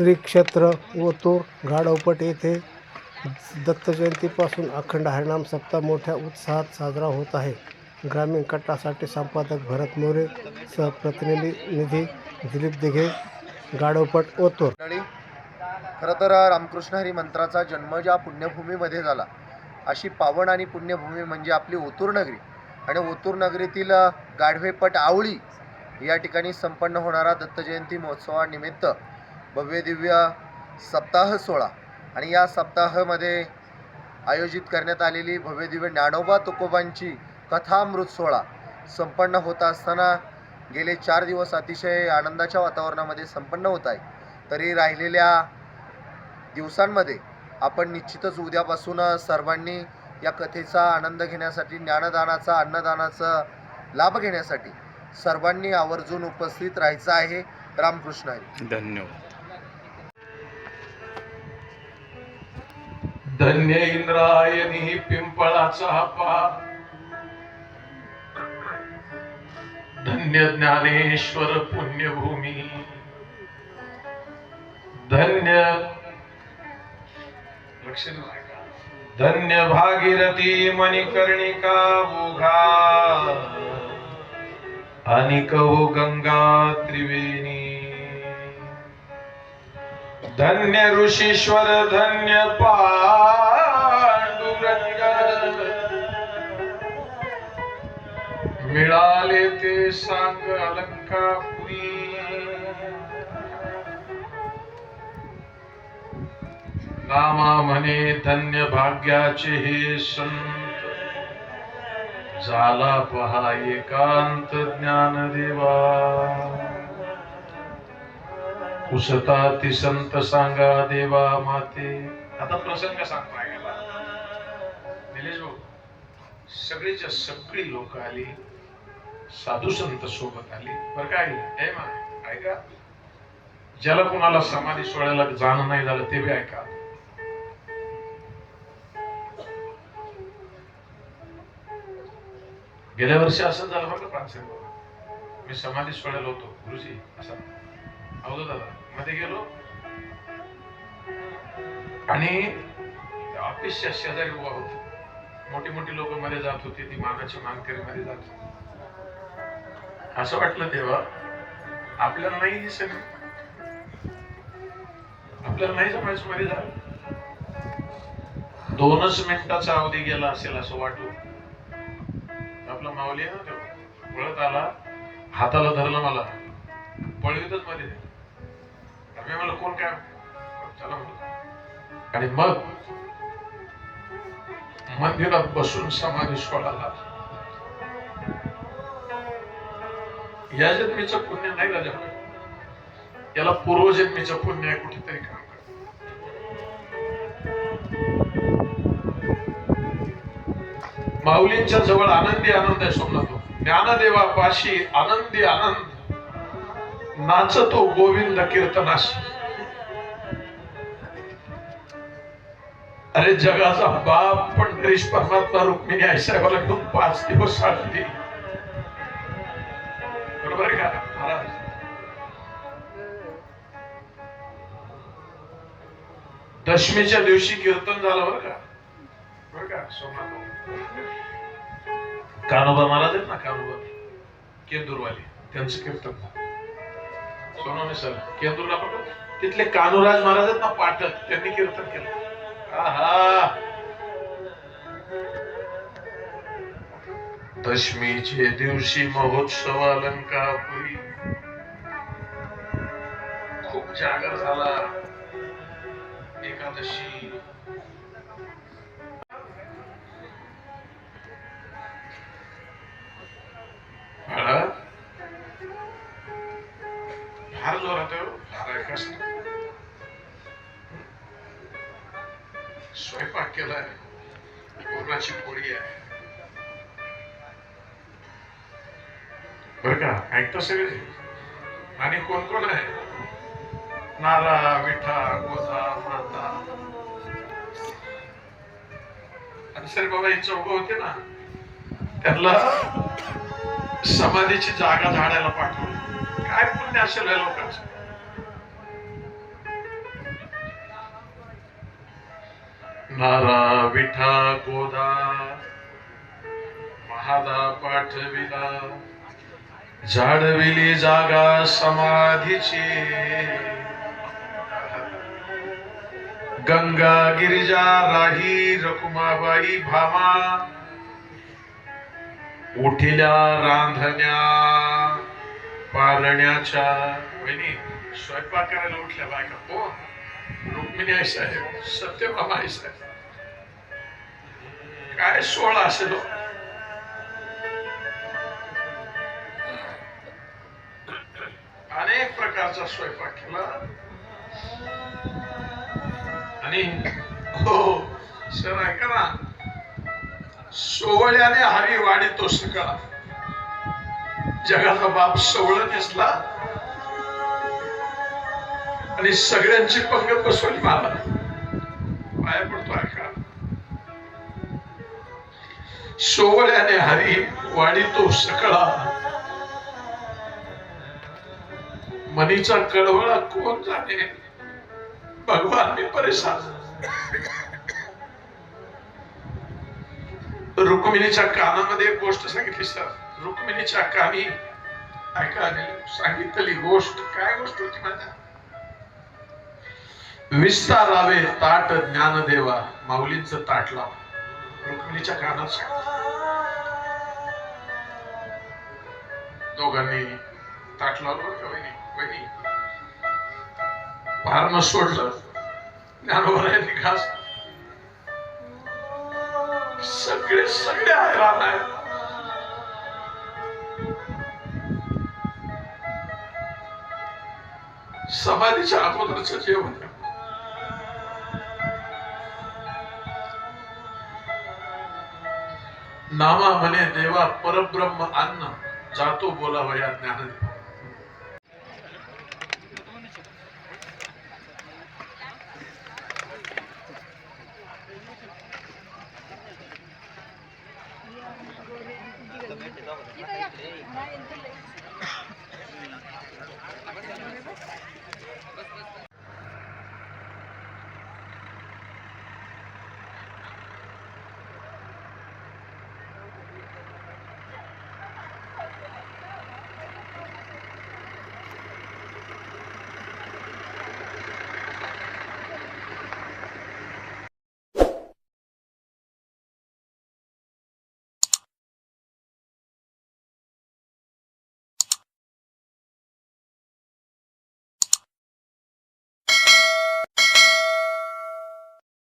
श्री क्षेत्र ओतूर घाडवपट येथे दत्त जयंतीपासून अखंड हरिणाम सप्ताह मोठ्या उत्साहात साजरा होत आहे. ग्रामीण कट्टासाठी संपादक भरत मोरे सहप्रतिनिधी निधी दिलीप दिघे गाडवपट ओतूर खरं तर रामकृष्ण हरी मंत्राचा जन्म ज्या पुण्यभूमीमध्ये झाला अशी पावन आणि पुण्यभूमी म्हणजे आपली ओतूर नगरी. आणि ओतूर नगरीतील गाढवेपट आवळी या ठिकाणी संपन्न होणारा दत्तजयंती महोत्सवानिमित्त भव्यदिव्य सप्ताह सोहळा. आणि या सप्ताहामध्ये आयोजित करण्यात आलेली भव्यदिव्य ज्ञानोबा तुकोबांची कथामृत सोहळा संपन्न होत असताना गेले चार दिवस अतिशय आनंदाच्या वातावरणामध्ये संपन्न होत आहे. तरी राहिलेल्या दिवसांमध्ये आपण निश्चितच उद्यापासून सर्वांनी या कथेचा आनंद घेण्यासाठी ज्ञानदानाचा अन्नदानाचा लाभ घेण्यासाठी सर्वांनी आवर्जून उपस्थित राहायचं आहे. रामकृष्ण आहे धन्यवाद. धन्य इंद्रायणी पिंपळाचा पा धन्य ज्ञानेश्वर पुण्यभूमी. धन्य धन्य भागीरथी मणिकर्णिका ओघा आणि गंगा त्रिवेणी. धन्य ऋषीश्वर धन्य पांडुरंग. मिळाले ते सांग अलंकापुरी. नामा म्हणे धन्य भाग्याचे हे संत. झाला पहा एकांत ज्ञानदेवा. उसता ती संत सांगा देवा माते. आता प्रसंग सांगतो गेला निलेश भाऊ सगळीच्या सगळी लोक आली साधू संत सोबत आली. बर काय मा ऐका. ज्याला कोणाला समाधी सोडायला जाणं नाही झालं ते बी ऐका. गेल्या वर्षी असं झालं बरं का मी समाधी सोडायला होतो गुरुजी असं. अवधू दादा मध्ये गेलो. आणि ऑफिसच्या शेजारी उभा होतो. मोठी मोठी लोक मध्ये जात होती ती मानाची मानकरी मध्ये जात होती. असं वाटलं तेव्हा आपल्याला नाही दिसेल आपल्याला नाही जमायचं मध्ये जा. दोनच मिनिटाचा अवधी गेला असेल असं वाटू आपला माऊली आहे ना तो पळत आला हाताला धरलं मला. पळवीतच मध्ये मी म्हणलं कोण काय चला म्हणलं. आणि मग? मंदिरात बसून समाधी सोडाला या जन्मीचं पुण्य नाही राजा. याला पूर्वजन्मीचं पुण्य आहे कुठेतरी काम माऊलींच्या जवळ आनंदी आनंद आहे सोमनाथ. ज्ञानदेवा पाशी आनंदी आनंद. नाचतो गोविंद कीर्तनास. अरे जगाचा बाप पण पंढरीश परमात्मा रुक्मिणी आईसाहेबाला घेऊन पाच दिवस साधते बरोबर आहे का? महाराज. दशमीच्या दिवशी कीर्तन झालं बरं का? बरं का सोमनाथ कानोबा महाराज आहेत ना कानोबा? केंदूरवाले. त्यांचं कीर्तन झालं. सोनवणे सर केंदूरला पण तिथले कानुराज महाराज आहेत ना पाठक त्यांनी कीर्तन केलं. आहा. दशमीचे दिवशी महोत्सव अलंकापुरी खूप जागर झाला. एकादशी. आहे हो. फार ऐकास स्वयंपाक केलाय. पूर्णाची पोळी आहे? बर का ऐकतो सगळे? आणि कोण कोण आहे? नारा विठा गोदा माता. आणि सर बाबा हे चौघ होते ना त्यांना समाधीची जागा झाडायला पाठवली. काय पुण्य असेल या लोकांचं? नारा विठा गोदा महादा पाठविला. झाडविली जागा समाधीची. गंगा गिरिजा राही रकुमाबाई भामा. उठिल्या रांधण्या पारण्याच्या. वहिनी स्वयंपाक करायला उठल्या बायका. कोण? रुक्मिणी आई साहेब सत्यभामा आई साहेब. काय सोहळा असेल हो. अनेक प्रकारचा स्वयंपाक केला. आणि हो सर ऐका ना. सोवळ्याने हरी वाढी तो सगळा जगाचा बाप सवळ नेसला. आणि सगळ्यांची पंगत बसवली मला पाया पडतो ऐका. सोवळ्याने हरी वाढितो सकळा. मनीचा कडवळा कोण जाणे? भगवान मी परेशान रुक्मिणीच्या कानामध्ये एक गोष्ट सांगितली सर. रुक्मिणीच्या कानी ऐका सांगितली गोष्ट. काय गोष्ट होती माझ्या? विस्तारावे ताट ज्ञानदेवा माऊलींच ताट लाव. रुक्मिणीच्या कानात सांगितलं. दोघांनी ताट लावलं का वहिनी? वहिनी? पारणं सोडलं. ज्ञानोबरायांनी खास. सगळे सगळे हैराण आहेत. समाधीच्या अगोदरचं जेवण. नामा म्हणे देवा परब्रह्म अन्न. जातो बोला या ज्ञान.